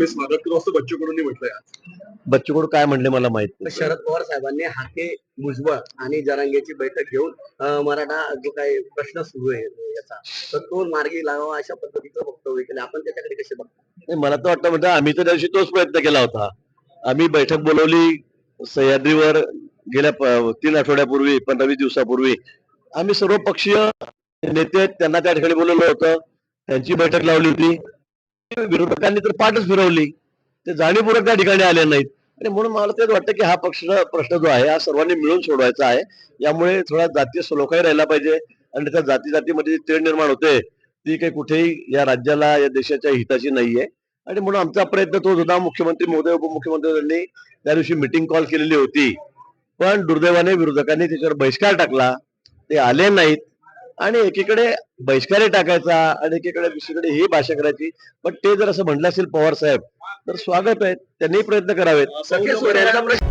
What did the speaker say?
मी स्वागत करू असं बच्चू कडूंनी म्हटलंय आज. बच्चू कडू काय म्हणले मला माहीत शरद पवार साहेबांनी हाके भुजबळ आणि जरांगेची बैठक घेऊन मराठा जो काही प्रश्न सुरू आहे याचा तर तो मार्गी लावावा अशा पद्धतीचं वक्तव्य केलं. आपण त्याच्याकडे कसे बघतो? नाही, मला तर वाटतं म्हणजे आम्ही तर त्या दिवशी तोच प्रयत्न केला होता. आम्ही बैठक बोलवली सह्याद्रीवर गेल्या तीन आठवड्यापूर्वी पंधरा वीस दिवसापूर्वी. आम्ही सर्व पक्षीय नेते त्यांना त्या ठिकाणी बोलवलं होतं. त्यांची बैठक लावली होती. विरोधकांनी तर पाठच फिरवली. ते जाणीवपूर्वक त्या ठिकाणी आले नाहीत. आणि म्हणून मला तेच वाटतं की हा पक्ष प्रश्न जो आहे हा सर्वांनी मिळून सोडवायचा आहे. यामुळे थोडा जातीय सलोखाही राहिला पाहिजे आणि त्या जाती जातीमध्ये जी तेढ निर्माण होते ती काही कुठेही या राज्याला या देशाच्या हिताची नाहीये. आणि म्हणून आमचा प्रयत्न तोच होता. मुख्यमंत्री महोदय उपमुख्यमंत्री त्या दिवशी मिटिंग कॉल केलेली होती. पण दुर्दैवाने विरोधकांनी त्याच्यावर बहिष्कार टाकला. ते आले नाहीत. आणि एकीकडे बहिष्कारी टाकायचा आणि एकीकडे दुसरीकडे ही भाषा करायची. पण ते जर असं म्हटलं असेल पवार साहेब तर स्वागत आहे. त्यांनी प्रयत्न करावेत. सगळे प्रश्न